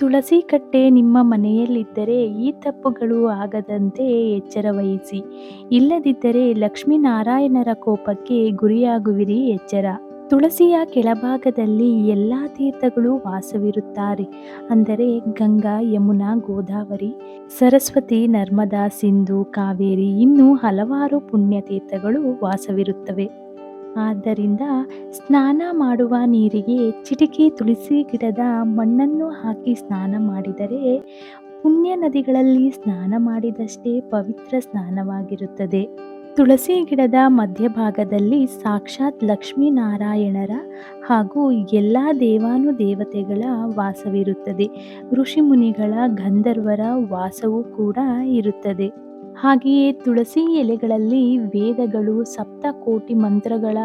ತುಳಸಿ ಕಟ್ಟೆ ನಿಮ್ಮ ಮನೆಯಲ್ಲಿದ್ದರೆ ಈ ತಪ್ಪುಗಳು ಆಗದಂತೆ ಎಚ್ಚರ ವಹಿಸಿ ಇಲ್ಲದಿದ್ದರೆ ಲಕ್ಷ್ಮೀನಾರಾಯಣರ ಕೋಪಕ್ಕೆ ಗುರಿಯಾಗುವಿರಿ ಎಚ್ಚರ. ತುಳಸಿಯ ಕೆಳಭಾಗದಲ್ಲಿ ಎಲ್ಲ ತೀರ್ಥಗಳು ವಾಸವಿರುತ್ತಾರೆ. ಅಂದರೆ ಗಂಗಾ, ಯಮುನಾ, ಗೋದಾವರಿ, ಸರಸ್ವತಿ, ನರ್ಮದಾ, ಸಿಂಧು, ಕಾವೇರಿ ಇನ್ನೂ ಹಲವಾರು ಪುಣ್ಯತೀರ್ಥಗಳು ವಾಸವಿರುತ್ತವೆ. ಆದ್ದರಿಂದ ಸ್ನಾನ ಮಾಡುವ ನೀರಿಗೆ ಚಿಟಿಕೆ ತುಳಸಿ ಗಿಡದ ಮಣ್ಣನ್ನು ಹಾಕಿ ಸ್ನಾನ ಮಾಡಿದರೆ ಪುಣ್ಯ ನದಿಗಳಲ್ಲಿ ಸ್ನಾನ ಮಾಡಿದಷ್ಟೇ ಪವಿತ್ರ ಸ್ನಾನವಾಗಿರುತ್ತದೆ. ತುಳಸಿ ಗಿಡದ ಮಧ್ಯಭಾಗದಲ್ಲಿ ಸಾಕ್ಷಾತ್ ಲಕ್ಷ್ಮೀನಾರಾಯಣರ ಹಾಗೂ ಎಲ್ಲ ದೇವಾನುದೇವತೆಗಳ ವಾಸವಿರುತ್ತದೆ. ಋಷಿಮುನಿಗಳ ಗಂಧರ್ವರ ವಾಸವೂ ಕೂಡ ಇರುತ್ತದೆ. ಹಾಗೆಯೇ ತುಳಸಿ ಎಲೆಗಳಲ್ಲಿ ವೇದಗಳು ಸಪ್ತಕೋಟಿ ಮಂತ್ರಗಳ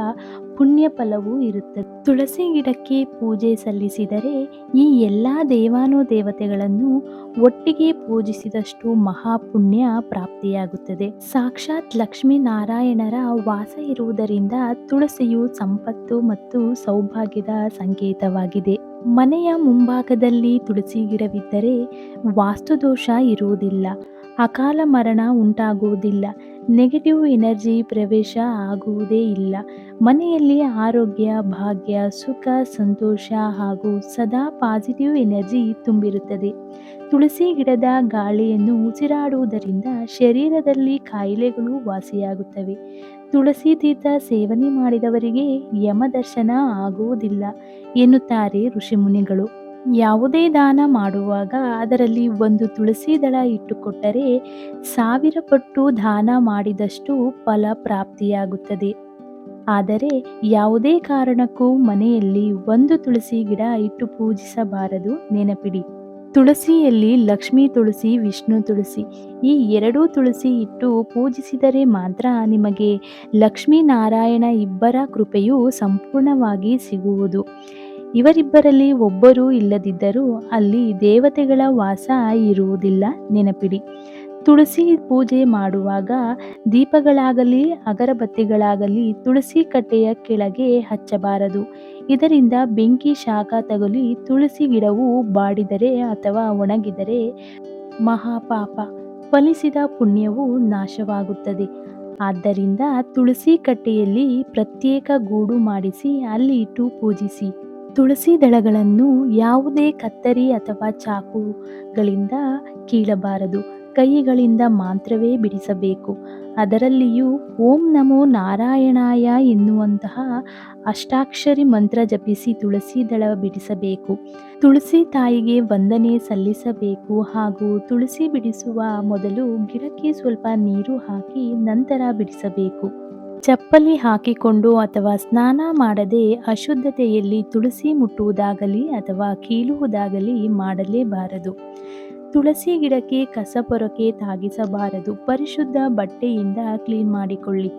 ಪುಣ್ಯ ಫಲವೂ ಇರುತ್ತದೆ. ತುಳಸಿ ಗಿಡಕ್ಕೆ ಪೂಜೆ ಸಲ್ಲಿಸಿದರೆ ಈ ಎಲ್ಲ ದೇವಾನುದೇವತೆಗಳನ್ನು ಒಟ್ಟಿಗೆ ಪೂಜಿಸಿದಷ್ಟು ಮಹಾಪುಣ್ಯ ಪ್ರಾಪ್ತಿಯಾಗುತ್ತದೆ. ಸಾಕ್ಷಾತ್ ಲಕ್ಷ್ಮೀನಾರಾಯಣರ ವಾಸ ಇರುವುದರಿಂದ ತುಳಸಿಯು ಸಂಪತ್ತು ಮತ್ತು ಸೌಭಾಗ್ಯದ ಸಂಕೇತವಾಗಿದೆ. ಮನೆಯ ಮುಂಭಾಗದಲ್ಲಿ ತುಳಸಿ ಗಿಡವಿದ್ದರೆ ವಾಸ್ತುದೋಷ ಇರುವುದಿಲ್ಲ. ಅಕಾಲ ಮರಣ ಉಂಟಾಗುವುದಿಲ್ಲ. ನೆಗೆಟಿವ್ ಎನರ್ಜಿ ಪ್ರವೇಶ ಆಗುವುದೇ ಇಲ್ಲ. ಮನೆಯಲ್ಲಿ ಆರೋಗ್ಯ, ಭಾಗ್ಯ, ಸುಖ, ಸಂತೋಷ ಹಾಗೂ ಸದಾ ಪಾಸಿಟಿವ್ ಎನರ್ಜಿ ತುಂಬಿರುತ್ತದೆ. ತುಳಸಿ ಗಿಡದ ಗಾಳಿಯನ್ನು ಉಸಿರಾಡುವುದರಿಂದ ಶರೀರದಲ್ಲಿ ಕಾಯಿಲೆಗಳು ವಾಸಿಯಾಗುತ್ತವೆ. ತುಳಸಿ ತೀರ್ಥ ಸೇವನೆ ಮಾಡಿದವರಿಗೆ ಯಮದರ್ಶನ ಆಗುವುದಿಲ್ಲ, ಎನ್ನುತ್ತಾರೆ ಋಷಿಮುನಿಗಳು. ಯಾವುದೇ ದಾನ ಮಾಡುವಾಗ ಅದರಲ್ಲಿ ಒಂದು ತುಳಸಿ ದಳ ಇಟ್ಟುಕೊಟ್ಟರೆ ಸಾವಿರ ಪಟ್ಟು ದಾನ ಮಾಡಿದಷ್ಟು ಫಲ ಪ್ರಾಪ್ತಿಯಾಗುತ್ತದೆ. ಆದರೆ ಯಾವುದೇ ಕಾರಣಕ್ಕೂ ಮನೆಯಲ್ಲಿ ಒಂದು ತುಳಸಿ ಗಿಡ ಇಟ್ಟು ಪೂಜಿಸಬಾರದು, ನೆನಪಿಡಿ. ತುಳಸಿಯಲ್ಲಿ ಲಕ್ಷ್ಮೀ ತುಳಸಿ, ವಿಷ್ಣು ತುಳಸಿ ಈ ಎರಡೂ ತುಳಸಿ ಇಟ್ಟು ಪೂಜಿಸಿದರೆ ಮಾತ್ರ ನಿಮಗೆ ಲಕ್ಷ್ಮೀನಾರಾಯಣ ಇಬ್ಬರ ಕೃಪೆಯು ಸಂಪೂರ್ಣವಾಗಿ ಸಿಗುವುದು. ಇವರಿಬ್ಬರಲ್ಲಿ ಒಬ್ಬರು ಇಲ್ಲದಿದ್ದರೂ ಅಲ್ಲಿ ದೇವತೆಗಳ ವಾಸ ಇರುವುದಿಲ್ಲ. ನೆನಪಿಡಿ, ತುಳಸಿ ಪೂಜೆ ಮಾಡುವಾಗ ದೀಪಗಳಾಗಲಿ, ಅಗರಬತ್ತಿಗಳಾಗಲಿ ತುಳಸಿ ಕಟ್ಟೆಯ ಕೆಳಗೆ ಹಚ್ಚಬಾರದು. ಇದರಿಂದ ಬೆಂಕಿ ಶಾಖ ತಗುಲಿ ತುಳಸಿ ಗಿಡವು ಬಾಡಿದರೆ ಅಥವಾ ಒಣಗಿದರೆ ಮಹಾಪಾಪ, ಫಲಿಸಿದ ಪುಣ್ಯವು ನಾಶವಾಗುತ್ತದೆ. ಆದ್ದರಿಂದ ತುಳಸಿ ಕಟ್ಟೆಯಲ್ಲಿ ಪ್ರತ್ಯೇಕ ಗೂಡು ಮಾಡಿಸಿ ಅಲ್ಲಿ ಇಟ್ಟು ಪೂಜಿಸಿ. ತುಳಸಿ ದಳಗಳನ್ನು ಯಾವುದೇ ಕತ್ತರಿ ಅಥವಾ ಚಾಕುಗಳಿಂದ ಕೀಳಬಾರದು. ಕೈಗಳಿಂದ ಮಾತ್ರವೇ ಬಿಡಿಸಬೇಕು. ಅದರಲ್ಲಿಯೂ ಓಂ ನಮೋ ನಾರಾಯಣಾಯ ಎನ್ನುವಂತಹ ಅಷ್ಟಾಕ್ಷರಿ ಮಂತ್ರ ಜಪಿಸಿ ತುಳಸಿ ದಳ ಬಿಡಿಸಬೇಕು. ತುಳಸಿ ತಾಯಿಗೆ ವಂದನೆ ಸಲ್ಲಿಸಬೇಕು ಹಾಗೂ ತುಳಸಿ ಬಿಡಿಸುವ ಮೊದಲು ಗಿಡಕ್ಕೆ ಸ್ವಲ್ಪ ನೀರು ಹಾಕಿ ನಂತರ ಬಿಡಿಸಬೇಕು. ಚಪ್ಪಲಿ ಹಾಕಿಕೊಂಡು ಅಥವಾ ಸ್ನಾನ ಮಾಡದೆ ಅಶುದ್ಧತೆಯಲ್ಲಿ ತುಳಸಿ ಮುಟ್ಟುವುದಾಗಲಿ ಅಥವಾ ಕೀಳುವುದಾಗಲಿ ಮಾಡಲೇಬಾರದು. ತುಳಸಿ ಗಿಡಕ್ಕೆ ಕಸ ಪೊರಕೆ ತಾಗಿಸಬಾರದು. ಪರಿಶುದ್ಧ ಬಟ್ಟೆಯಿಂದ ಕ್ಲೀನ್ ಮಾಡಿಕೊಳ್ಳಿ.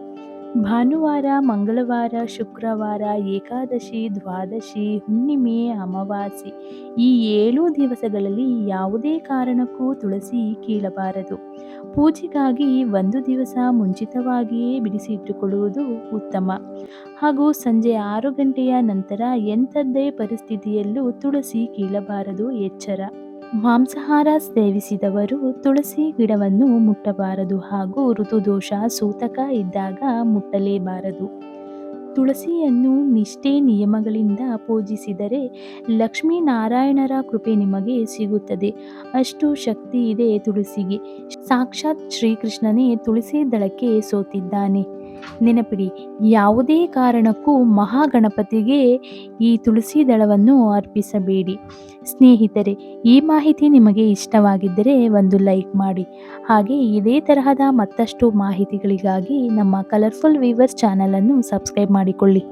ಭಾನುವಾರ, ಮಂಗಳವಾರ, ಶುಕ್ರವಾರ, ಏಕಾದಶಿ, ದ್ವಾದಶಿ, ಹುಣ್ಣಿಮೆ, ಅಮಾವಾಸ್ಯೆ ಈ ಏಳು ದಿವಸಗಳಲ್ಲಿ ಯಾವುದೇ ಕಾರಣಕ್ಕೂ ತುಳಸಿ ಕೀಳಬಾರದು. ಪೂಜೆಗಾಗಿ ಒಂದು ದಿವಸ ಮುಂಚಿತವಾಗಿಯೇ ಬಿಡಿಸಿಟ್ಟುಕೊಳ್ಳುವುದು ಉತ್ತಮ. ಹಾಗೂ ಸಂಜೆ ಆರು ಗಂಟೆಯ ನಂತರ ಎಂಥದ್ದೇ ಪರಿಸ್ಥಿತಿಯಲ್ಲೂ ತುಳಸಿ ಕೀಳಬಾರದು ಎಚ್ಚರ. ಮಾಂಸಾಹಾರ ಸೇವಿಸಿದವರು ತುಳಸಿ ಗಿಡವನ್ನು ಮುಟ್ಟಬಾರದು ಹಾಗೂ ಋತುದೋಷ ಸೂತಕ ಇದ್ದಾಗ ಮುಟ್ಟಲೇಬಾರದು. ತುಳಸಿಯನ್ನು ನಿಷ್ಠೆ ನಿಯಮಗಳಿಂದ ಪೂಜಿಸಿದರೆ ಲಕ್ಷ್ಮೀನಾರಾಯಣರ ಕೃಪೆ ನಿಮಗೆ ಸಿಗುತ್ತದೆ. ಅಷ್ಟು ಶಕ್ತಿ ಇದೆ ತುಳಸಿಗೆ. ಸಾಕ್ಷಾತ್ ಶ್ರೀಕೃಷ್ಣನೇ ತುಳಸಿ ದಳಕ್ಕೆ ಸೋತಿದ್ದಾನೆ. ನೆನಪಿಡಿ, ಯಾವುದೇ ಕಾರಣಕ್ಕೂ ಮಹಾಗಣಪತಿಗೆ ಈ ತುಳಸಿ ದಳವನ್ನು ಅರ್ಪಿಸಬೇಡಿ. ಸ್ನೇಹಿತರೆ, ಈ ಮಾಹಿತಿ ನಿಮಗೆ ಇಷ್ಟವಾಗಿದ್ದರೆ ಒಂದು ಲೈಕ್ ಮಾಡಿ. ಹಾಗೆ ಇದೇ ತರಹದ ಮತ್ತಷ್ಟು ಮಾಹಿತಿಗಳಿಗಾಗಿ ನಮ್ಮ ಕಲರ್ಫುಲ್ ವೀವರ್ಸ್ ಚಾನಲನ್ನು ಸಬ್ಸ್ಕ್ರೈಬ್ ಮಾಡಿಕೊಳ್ಳಿ.